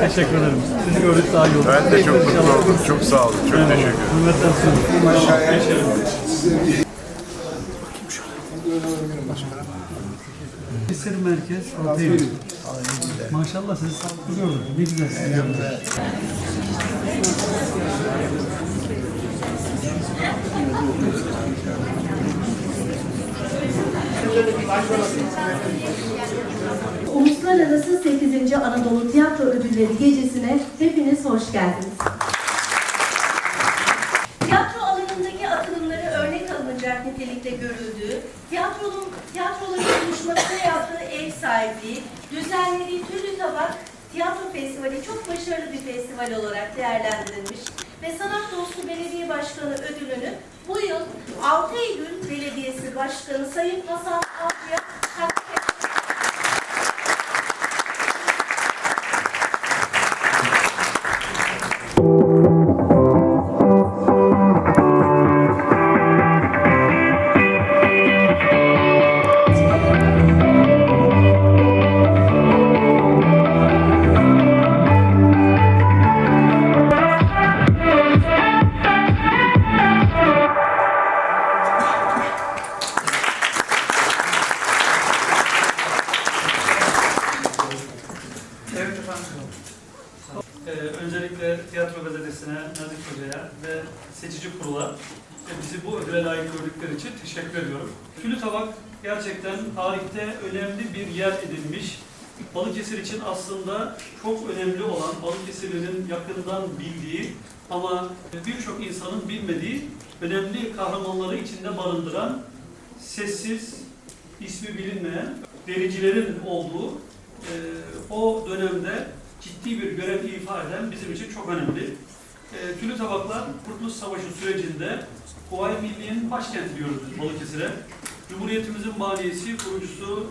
Teşekkür ederim. Sizi gördük daha iyi oldu. Ben de çok mutlu oldum. Çok sağ olun. Çok teşekkür ederim. Hürmetler sunuyorum. Eser Merkez Altaylı. Maşallah sizi sağlıklı gördüm. Ne güzel sizi gördüm. Uluslararası 8. Anadolu Tiyatro Ödülleri Gecesi'ne hepiniz hoş geldiniz. Tiyatro alanındaki atılımları örnek alınacak nitelikte görüldüğü, tiyatronun, tiyatroların buluşmasına yaptığı ev sahipliği, düzenlediği Türlü Tabak Tiyatro Festivali çok başarılı bir festival olarak değerlendirilmiş ve Sanat Dostu Belediye Başkanı ödülünü bu yıl 6 Eylül Belediyesi Başkanı Sayın Hasan Avcı'ya öncelikle Tiyatro Gazetesi'ne, Nazik Hoca'ya ve seçici kurula bizi bu ödüle layık gördükleri için teşekkür ediyorum. Külü Tabak gerçekten tarihte önemli bir yer edinmiş. Balıkesir için aslında çok önemli olan, Balıkesirlilerin yakından bildiği ama birçok insanın bilmediği önemli kahramanları içinde barındıran sessiz, ismi bilinmeyen dericilerin olduğu e, o dönemde ciddi bir görev ifa eden bizim için çok önemli. E, Tülü Tabaklar Kurtuluş Savaşı sürecinde Kuvayi Milliye'nin başkenti diyoruz biz Balıkesir'e. Cumhuriyetimizin baniyesi, kurucusu,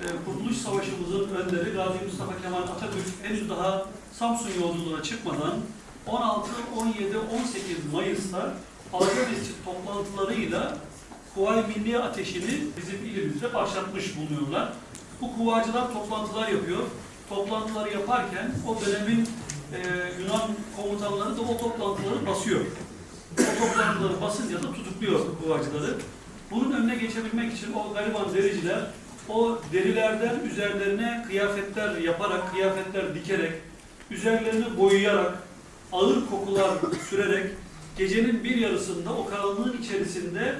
e, Kurtuluş Savaşımızın önderi Gazi Mustafa Kemal Atatürk henüz daha Samsun yolculuğuna çıkmadan 16, 17, 18 Mayıs'ta Algabesçi toplantılarıyla Kuvayi Milliye Ateşi'ni bizim ilimizde başlatmış bulunuyorlar. Bu kuvacılar toplantılar yapıyor. Toplantıları yaparken o dönemin e, Yunan komutanları da o toplantıları basıyor. O toplantıları basınca da tutukluyor kuvacıları. Bunun önüne geçebilmek için o gariban dericiler o derilerden üzerlerine kıyafetler yaparak, kıyafetler dikerek, üzerlerini boyayarak, ağır kokular sürerek gecenin bir yarısında o karanlığın içerisinde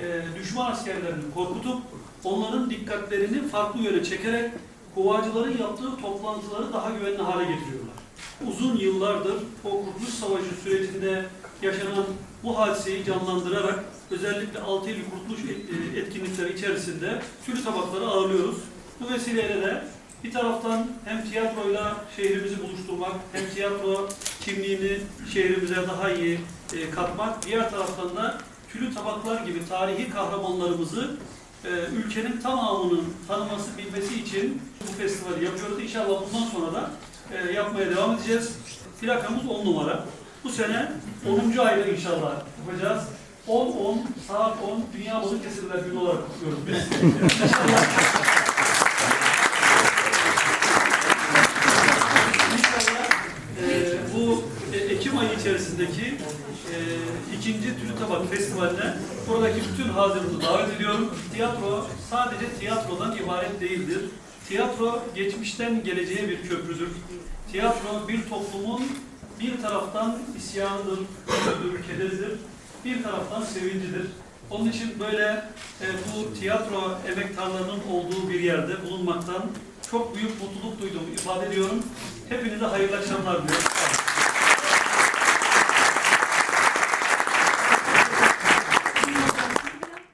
e, düşman askerlerini korkutup onların dikkatlerini farklı yöne çekerek kovacıların yaptığı toplantıları daha güvenli hale getiriyorlar. Uzun yıllardır o Kurtuluş Savaşı sürecinde yaşanan bu hadiseyi canlandırarak özellikle 6 Eylül Kurtuluş e, etkinlikleri içerisinde türlü tabakları ağırlıyoruz. Bu vesileyle de bir taraftan hem tiyatroyla şehrimizi buluşturmak, hem tiyatro kimliğini şehrimize daha iyi e, katmak, diğer taraftan da Tülü Tabaklar gibi tarihi kahramanlarımızı e, ülkenin tamamının tanıması, bilmesi için bu festivali yapıyoruz. İnşallah bundan sonra da e, yapmaya devam edeceğiz. Plakamız 10 numara. Bu sene 10. ayda inşallah yapacağız. 10-10, saat 10 Dünya Balıkesirler Günü olarak kutluyoruz biz. İnşallah. İnşallah e, bu e, Ekim ayı içerisindeki e, ikinci Tülü Tabak Festivali'ne buradaki bütün hazırımızı davet ediyorum. Tiyatro sadece tiyatrodan ibaret değildir. Tiyatro geçmişten geleceğe bir köprüdür. Tiyatro bir toplumun bir taraftan isyanıdır, üzüntüdür, kederidir, bir taraftan sevincidir. Onun için böyle e, bu tiyatro emektarlarının olduğu bir yerde bulunmaktan çok büyük mutluluk duyduğumu ifade ediyorum. Hepinize hayırlı akşamlar diliyorum.